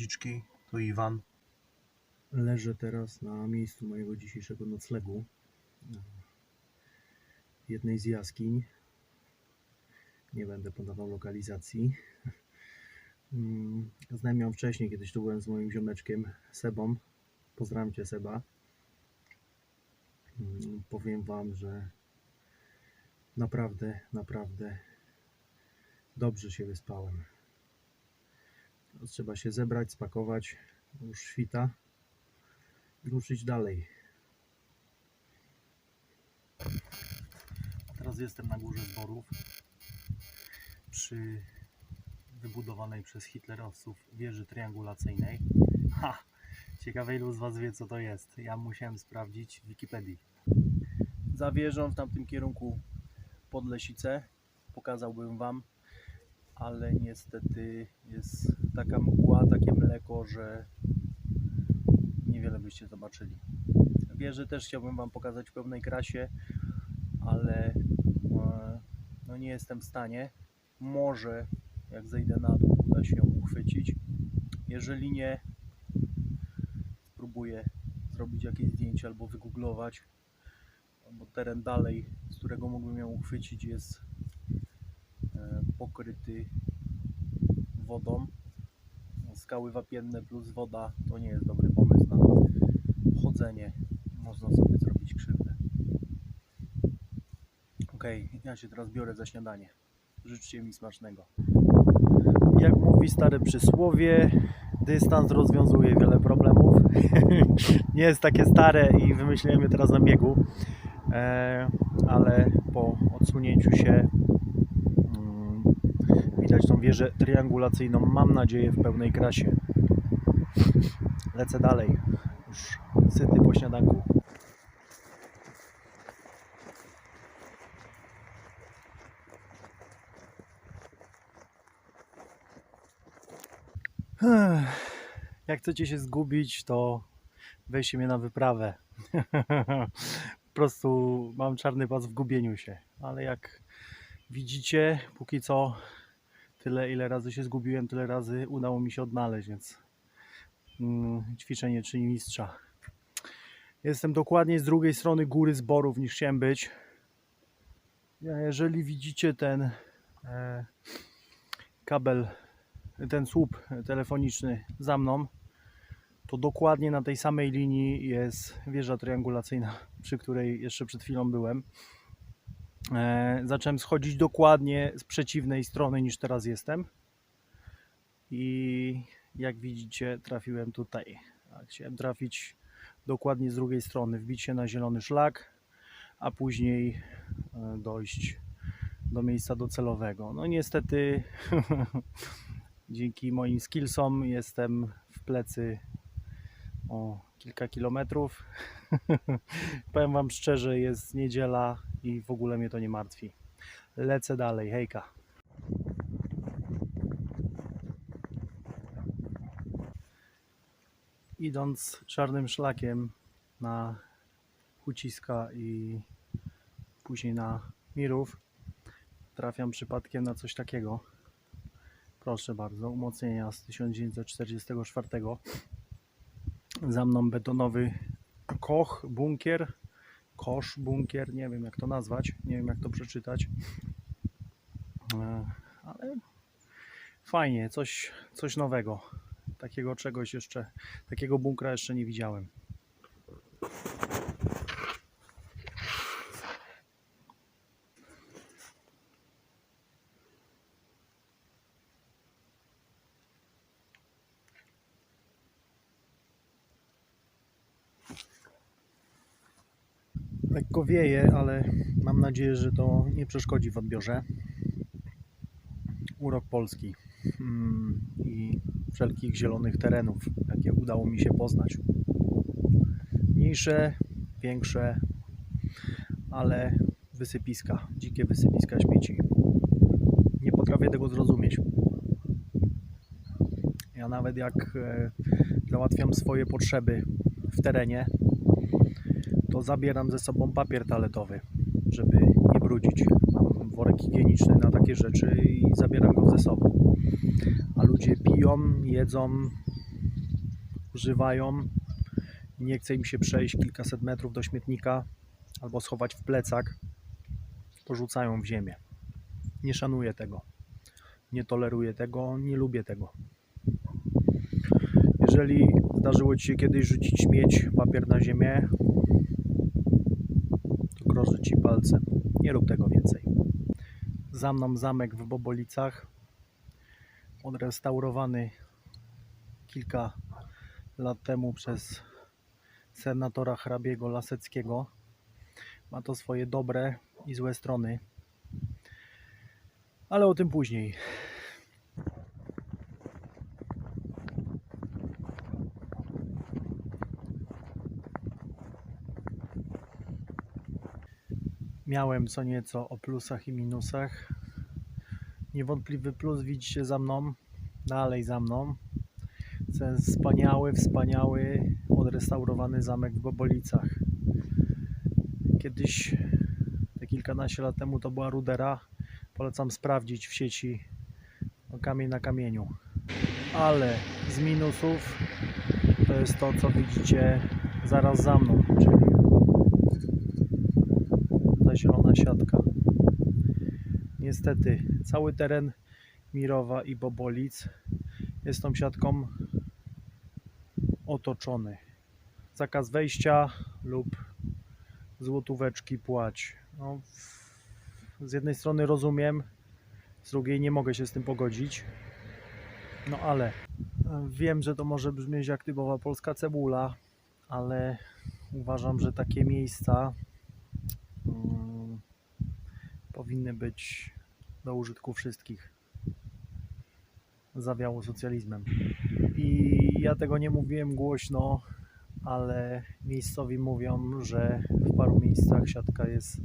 rodziczki, tu Iwan. Leżę teraz na miejscu mojego dzisiejszego noclegu. W jednej z jaskiń. Nie będę podawał lokalizacji. Mm, Znałem ją wcześniej, kiedyś tu byłem z moim ziomeczkiem Sebą. Pozdrawiam Cię Seba. Mm, Powiem Wam, że naprawdę, naprawdę dobrze się wyspałem. Teraz trzeba się zebrać, spakować, już świta i ruszyć dalej. Teraz jestem na górze zborów przy wybudowanej przez hitlerowców wieży triangulacyjnej. Ha! Ciekawe ilu z Was wie co to jest. Ja musiałem sprawdzić w Wikipedii. Za wieżą w tamtym kierunku Podlesice pokazałbym Wam, ale niestety jest taka mgła, takie mleko, że niewiele byście zobaczyli. Wieży też chciałbym Wam pokazać w pełnej krasie, ale e, no nie jestem w stanie. Może jak zejdę na dół uda się ją uchwycić. Jeżeli nie, spróbuję zrobić jakieś zdjęcie albo wygooglować, bo teren dalej, z którego mógłbym ją uchwycić jest pokryty wodą. Skały wapienne plus woda to nie jest dobry pomysł na chodzenie. Można sobie zrobić krzywdę. Ok, ja się teraz biorę za śniadanie. Życzcie mi smacznego. Jak mówi stare przysłowie, dystans rozwiązuje wiele problemów. nie jest takie stare i wymyśliłem je teraz na biegu, e, ale po odsunięciu się widać tą wieżę triangulacyjną, mam nadzieję w pełnej krasie. Lecę dalej, już syty po śniadanku. Jak chcecie się zgubić, to weźcie mnie na wyprawę. po prostu mam czarny pas w gubieniu się, ale jak widzicie, póki co tyle ile razy się zgubiłem, tyle razy udało mi się odnaleźć, więc mm, ćwiczenie czyni mistrza. Jestem dokładnie z drugiej strony góry zborów niż chciałem być. Jeżeli widzicie ten e, kabel, ten słup telefoniczny za mną, to dokładnie na tej samej linii jest wieża triangulacyjna, przy której jeszcze przed chwilą byłem. E, zacząłem schodzić dokładnie z przeciwnej strony niż teraz jestem. I jak widzicie, trafiłem tutaj. A Chciałem trafić dokładnie z drugiej strony, wbić się na zielony szlak, a później e, dojść do miejsca docelowego. No niestety dzięki moim skillsom jestem w plecy o kilka kilometrów. Powiem Wam szczerze, jest niedziela i w ogóle mnie to nie martwi. Lecę dalej, hejka. Idąc czarnym szlakiem na Huciska i później na Mirów, trafiam przypadkiem na coś takiego. Proszę bardzo, umocnienia z 1944 za mną betonowy koch, bunkier, kosz, bunkier, nie wiem jak to nazwać, nie wiem jak to przeczytać. E, Ale fajnie, coś, coś nowego. Takiego czegoś jeszcze, takiego bunkra jeszcze nie widziałem. Lekko wieje, ale mam nadzieję, że to nie przeszkodzi w odbiorze. Urok Polski mm, i wszelkich zielonych terenów, jakie udało mi się poznać. Mniejsze, większe, ale wysypiska, dzikie wysypiska śmieci. Nie potrafię tego zrozumieć. Ja nawet jak e, załatwiam swoje potrzeby w terenie, zabieram ze sobą papier toaletowy, żeby nie brudzić. Mam worek higieniczny na takie rzeczy i zabieram go ze sobą. A ludzie piją, jedzą używają nie chce im się przejść kilkaset metrów do śmietnika albo schować w plecak, to rzucają w ziemię. Nie szanuję tego. Nie toleruję tego, nie lubię tego. Jeżeli zdarzyło Ci się kiedyś rzucić śmieć, papier na ziemię, grożę Ci palcem. Nie rób tego więcej. Za mną zamek w Bobolicach, odrestaurowany kilka lat temu przez senatora hrabiego Laseckiego. Ma to swoje dobre i złe strony, ale o tym później. Miałem co nieco o plusach i minusach. Niewątpliwy plus widzicie za mną, dalej za mną. Ten wspaniały, wspaniały, odrestaurowany zamek w Bobolicach. Kiedyś, te kilkanaście lat temu, to była rudera. Polecam sprawdzić w sieci no, kamień na kamieniu. Ale z minusów to jest to, co widzicie zaraz za mną, czyli siatka. Niestety, cały teren Mirowa i Bobolic jest tą siatką otoczony. Zakaz wejścia lub złotóweczki płać. No, z jednej strony rozumiem, z drugiej nie mogę się z tym pogodzić. No ale wiem, że to może brzmieć jak typowa polska cebula, ale uważam, że takie miejsca mm, powinny być do użytku wszystkich. Zawiało socjalizmem. I ja tego nie mówiłem głośno, ale miejscowi mówią, że w paru miejscach siatka jest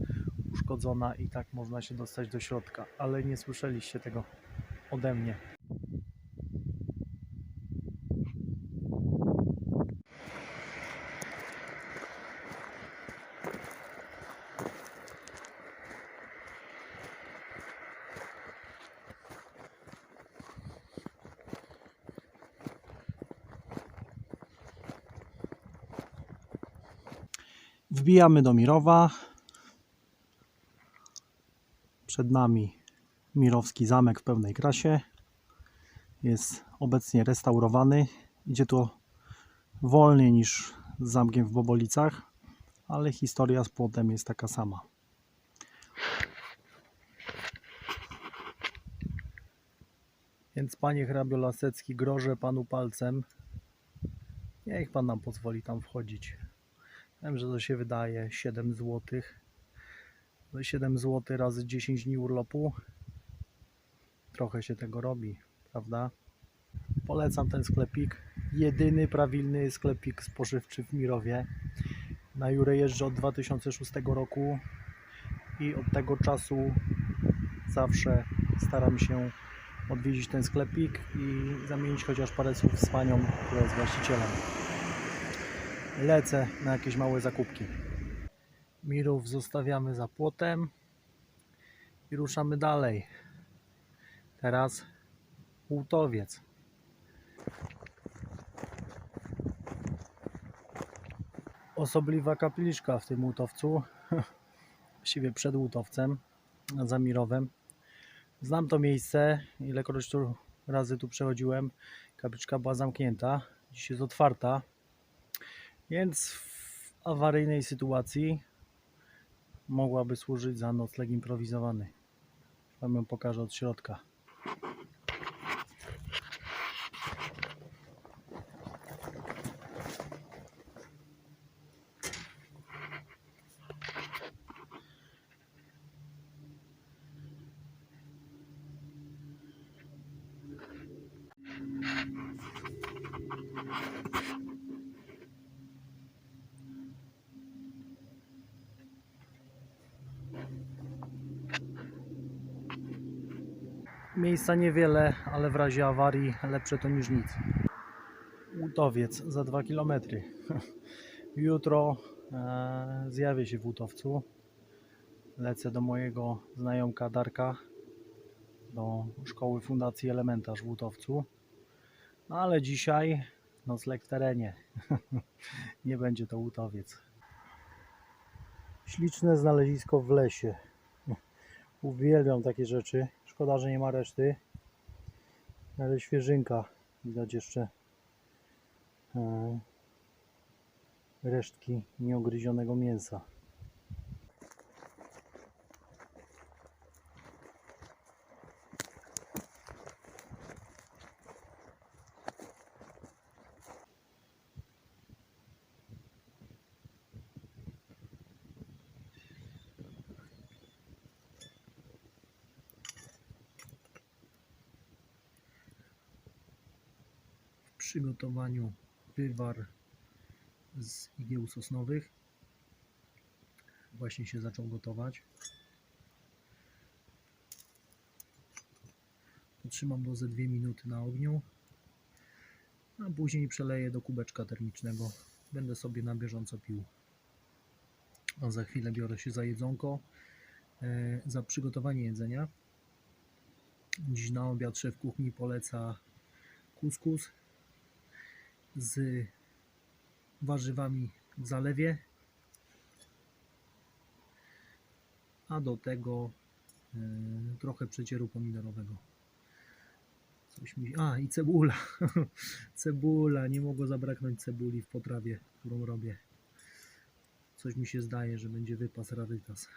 uszkodzona i tak można się dostać do środka, ale nie słyszeliście tego ode mnie. Wbijamy do Mirowa. Przed nami Mirowski zamek w pełnej krasie. Jest obecnie restaurowany. Idzie to wolniej niż z zamkiem w Bobolicach, ale historia z płotem jest taka sama. Więc panie hrabio Lasecki, grożę panu palcem. Niech pan nam pozwoli tam wchodzić. Wiem, że to się wydaje 7 zł. 7 zł razy 10 dni urlopu. Trochę się tego robi, prawda? Polecam ten sklepik. Jedyny prawilny sklepik spożywczy w Mirowie. Na Jurę jeżdżę od 2006 roku i od tego czasu zawsze staram się odwiedzić ten sklepik i zamienić chociaż parę słów z panią, która jest właścicielem lecę na jakieś małe zakupki. Mirów zostawiamy za płotem i ruszamy dalej. Teraz Łutowiec. Osobliwa kapliczka w tym Łutowcu. Właściwie przed Łutowcem, za Mirowem. Znam to miejsce, ilekroć tu razy tu przechodziłem. Kapliczka była zamknięta, dziś jest otwarta. Więc w awaryjnej sytuacji mogłaby służyć za nocleg improwizowany. Wam ją pokażę od środka. Miejsca niewiele, ale w razie awarii lepsze to niż nic. Łutowiec za 2 km. Jutro e, zjawię się w Łutowcu. Lecę do mojego znajomka Darka do szkoły Fundacji Elementarz w Łutowcu. No ale dzisiaj nocleg w terenie. Nie będzie to łutowiec. Śliczne znalezisko w lesie. Uwielbiam takie rzeczy. Szkoda, że nie ma reszty. Ale świeżynka. Widać jeszcze e, resztki nieogryzionego mięsa. Przygotowaniu wywar z igieł sosnowych. Właśnie się zaczął gotować. Potrzymam go ze 2 minuty na ogniu, a później przeleję do kubeczka termicznego. Będę sobie na bieżąco pił. A za chwilę biorę się za jedzonko, e, za przygotowanie jedzenia. Dziś na obiad szef kuchni poleca kuskus z warzywami w zalewie, a do tego e, trochę przecieru pomidorowego. Coś mi... A i cebula. cebula, nie mogło zabraknąć cebuli w potrawie, którą robię. Coś mi się zdaje, że będzie wypas rarytas.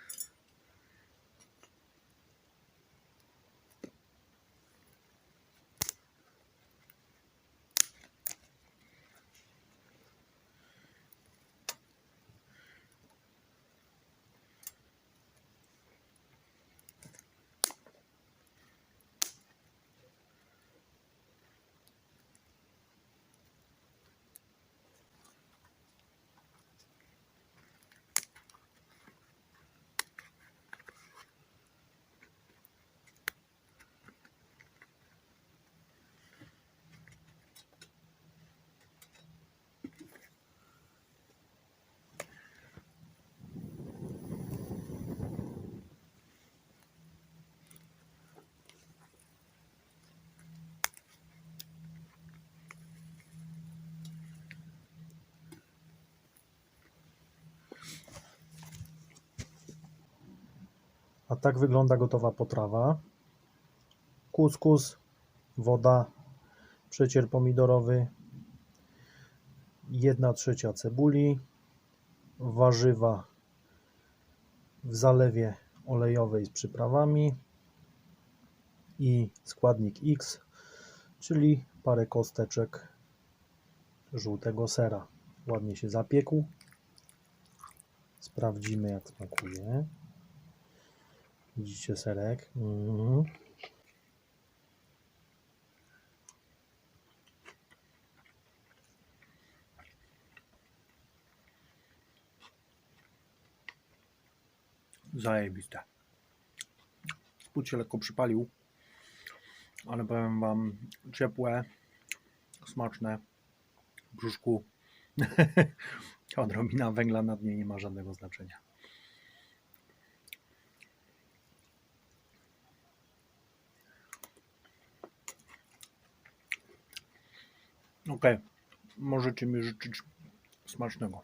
Tak wygląda gotowa potrawa. Kuskus, woda, przecier pomidorowy, 1 trzecia cebuli, warzywa w zalewie olejowej z przyprawami i składnik X, czyli parę kosteczek żółtego sera. Ładnie się zapiekł. Sprawdzimy jak smakuje. Widzicie serek? Mhm. Zajebiste. Spód się lekko przypalił, ale powiem Wam, ciepłe, smaczne, w brzuszku. Odrobina węgla na dnie nie ma żadnego znaczenia. Ok, możecie mi życzyć smacznego.